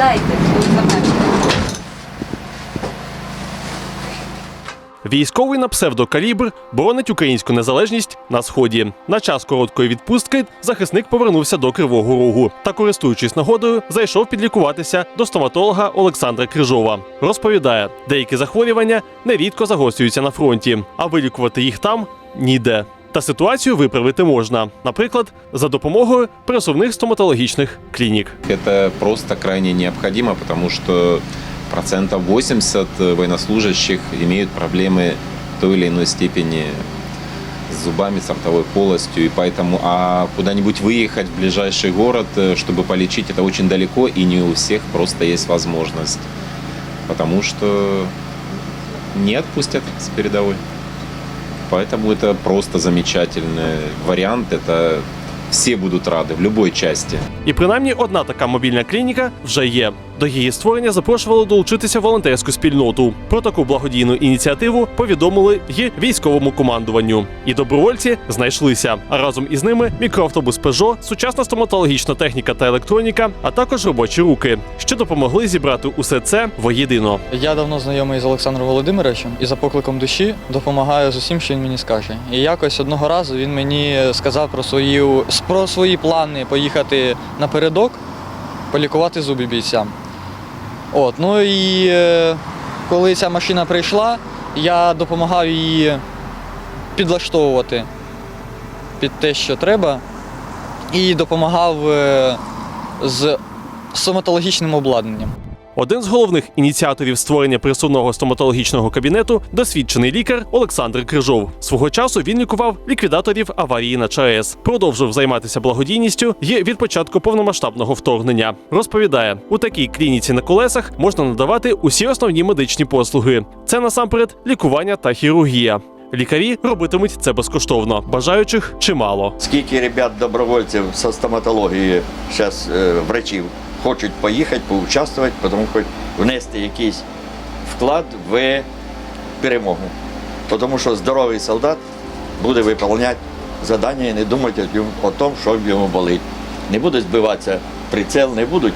Сідайте. Військовий на псевдокалібр боронить українську незалежність на сході. На час короткої відпустки захисник повернувся до Кривого Рогу та, користуючись нагодою, зайшов підлікуватися до стоматолога Олександра Крижова. Розповідає, деякі захворювання нерідко загострюються на фронті, а вилікувати їх там ніде Та ситуацію виправити можна, наприклад, за допомогою пересувних стоматологічних клінік. Это просто крайне необходимо, потому что процентов 80 военнослужащих имеют проблемы в той или иной степени с зубами, с ротовой полостью, и поэтому а куда-нибудь выехать в ближайший город, э, чтобы полечить, это очень далеко, и не у всех просто есть возможность, потому что не отпустят с передовой. Поэтому это просто замечательный вариант, это все будут рады в любой части. І принаймні одна така мобільна клініка вже є. До її створення запрошували долучитися волонтерську спільноту. Про таку благодійну ініціативу повідомили й військовому командуванню. І добровольці знайшлися. А разом із ними мікроавтобус Peugeot, сучасна стоматологічна техніка та електроніка, а також робочі руки, що допомогли зібрати усе це воєдино. Я давно знайомий з Олександром Володимировичем і за покликом душі допомагаю з усім, що він мені скаже. І якось одного разу він мені сказав про свої, про свої плани поїхати напередок, полікувати зуби бійцям. От, ну і е, коли ця машина прийшла, я допомагав її підлаштовувати під те, що треба, і допомагав е, з стоматологічним обладнанням. Один з головних ініціаторів створення пересувного стоматологічного кабінету досвідчений лікар Олександр Крижов. Свого часу він лікував ліквідаторів аварії на ЧАЕС, продовжив займатися благодійністю і від початку повномасштабного вторгнення. Розповідає, у такій клініці на колесах можна надавати усі основні медичні послуги. Це насамперед лікування та хірургія. Лікарі робитимуть це безкоштовно, бажаючих чимало. Скільки ребят добровольців со стоматології зараз врачів хочуть поїхати, поучаствувати, тому хоч внести якийсь вклад в перемогу. Тому що здоровий солдат буде виконувати завдання і не думати о тому, що йому болить. Не буде збиватися прицел, не будуть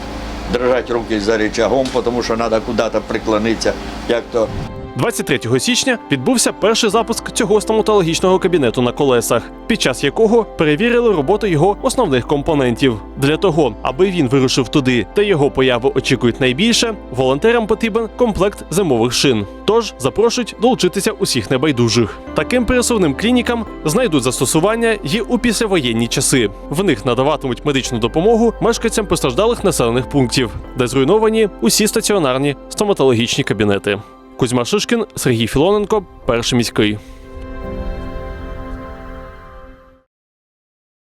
держати руки за речагом, тому що треба куди-то приклонитися, як то 23 січня відбувся перший запуск цього стоматологічного кабінету на колесах, під час якого перевірили роботу його основних компонентів. Для того, аби він вирушив туди, де його появи очікують найбільше, волонтерам потрібен комплект зимових шин. Тож запрошують долучитися усіх небайдужих. Таким пересувним клінікам знайдуть застосування й у післявоєнні часи. В них надаватимуть медичну допомогу мешканцям постраждалих населених пунктів, де зруйновані усі стаціонарні стоматологічні кабінети. Кузьма Шишкін, Сергій Філоненко, перший міський.